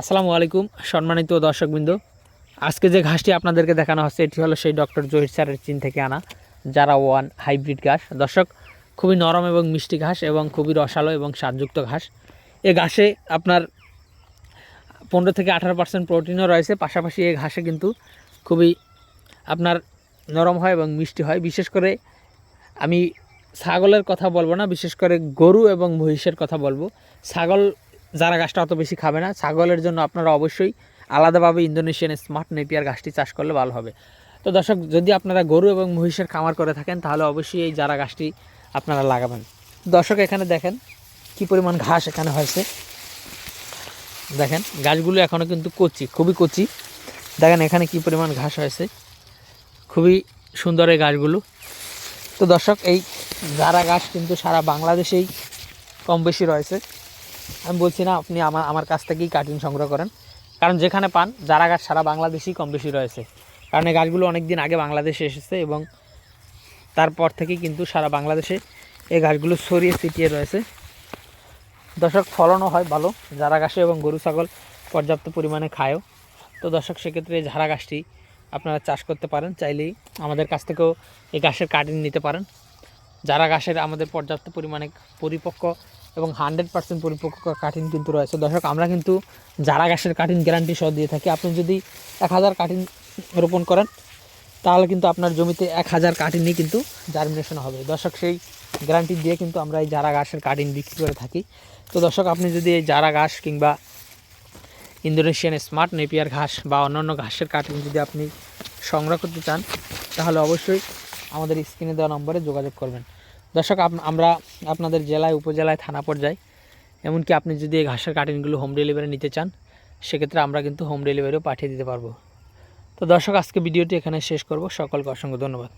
আসসালামু আলাইকুম, সম্মানিত দর্শকবৃন্দ। আজকে যে ঘাসটি আপনাদেরকে দেখানো হচ্ছে, এটি হলো সেই ডক্টর জহির স্যারের চীন থেকে আনা যারা ওয়ান হাইব্রিড ঘাস। দর্শক, খুবই নরম এবং মিষ্টি ঘাস এবং খুবই রসালো এবং স্বাদযুক্ত ঘাস। এ ঘাসে আপনার পনেরো থেকে আঠারো পার্সেন্ট প্রোটিনও রয়েছে। পাশাপাশি এই ঘাসে কিন্তু খুবই আপনার নরম হয় এবং মিষ্টি হয়। বিশেষ করে আমি ছাগলের কথা বলব না, বিশেষ করে গরু এবং মহিষের কথা বলব। ছাগল যারা গাছটা অত বেশি খাবে না, ছাগলের জন্য আপনারা অবশ্যই আলাদাভাবে ইন্দোনেশিয়ান স্মার্ট নেপিয়ার গাছটি চাষ করলে ভালো হবে। তো দর্শক, যদি আপনারা গরু এবং মহিষের খামার করে থাকেন, তাহলে অবশ্যই এই যারা গাছটি আপনারা লাগাবেন। দর্শক, এখানে দেখেন কি পরিমাণ ঘাস এখানে হয়েছে। দেখেন, গাছগুলো এখনও কিন্তু কচি, খুবই কচি। দেখেন, এখানে কি পরিমাণ ঘাস হয়েছে। খুবই সুন্দর এই গাছগুলো। তো দর্শক, এই যারা গাছ কিন্তু সারা বাংলাদেশেই কম বেশি রয়েছে। আমি বলছি না, আপনি আমার আমার কাছ থেকেই কাটিং সংগ্রহ করেন। কারণ যেখানে পান, যারা গাছ সারা বাংলাদেশেই কম বেশি রয়েছে। কারণ এই গাছগুলো অনেক দিন আগে বাংলাদেশে এসেছে এবং তারপর থেকেই কিন্তু সারা বাংলাদেশে এই গাছগুলো ছড়িয়ে ছিটিয়ে রয়েছে। দর্শক, ফলনও হয় ভালো। যারা গাছে এবং গরু, ছাগল পর্যাপ্ত পরিমাণে খায়ও। তো দর্শক, সেক্ষেত্রে এই ঝাড়া গাছটি আপনারা চাষ করতে পারেন। চাইলেই আমাদের কাছ থেকেও এই গাছের কাটিং নিতে পারেন। যারা গাছের আমাদের পর্যাপ্ত পরিমাণে পরিপক্ক এবং হান্ড্রেড পার্সেন্ট পরিপক্ক কাটিং কিন্তু রয়েছে। দর্শক, আমরা কিন্তু যারা গাছের কাটিং গ্যারান্টি সহ দিয়ে থাকি, আপনি যদি এক হাজার কাটিং রোপণ করেন, তাহলে কিন্তু আপনার জমিতে এক হাজার কাটিংই কিন্তু জার্মিনেশন হবে। দর্শক, সেই গ্যারান্টি দিয়ে কিন্তু আমরা এই জারা ঘাসের কাটিং বিক্রি করে থাকি। তো দর্শক, আপনি যদি এই জারা ঘাস কিংবা ইন্দোনেশিয়ান স্মার্ট নেপিয়ার ঘাস বা অন্যান্য ঘাসের কাটিং যদি আপনি সংগ্রহ করতে চান, তাহলে অবশ্যই আমাদের স্ক্রিনে দেওয়া নম্বরে যোগাযোগ করবেন। দর্শক আমরা আপনাদের জেলায়, উপজেলায়, থানা পর্যায়ে, এমনকি আপনি যদি এই ঘাসের কাটিংগুলো হোম ডেলিভারি নিতে চান, সেক্ষেত্রে আমরা কিন্তু হোম ডেলিভারিও পাঠিয়ে দিতে পারব। তো দর্শক, আজকে ভিডিওটি এখানে শেষ করব। সকলকে অসংখ্য ধন্যবাদ।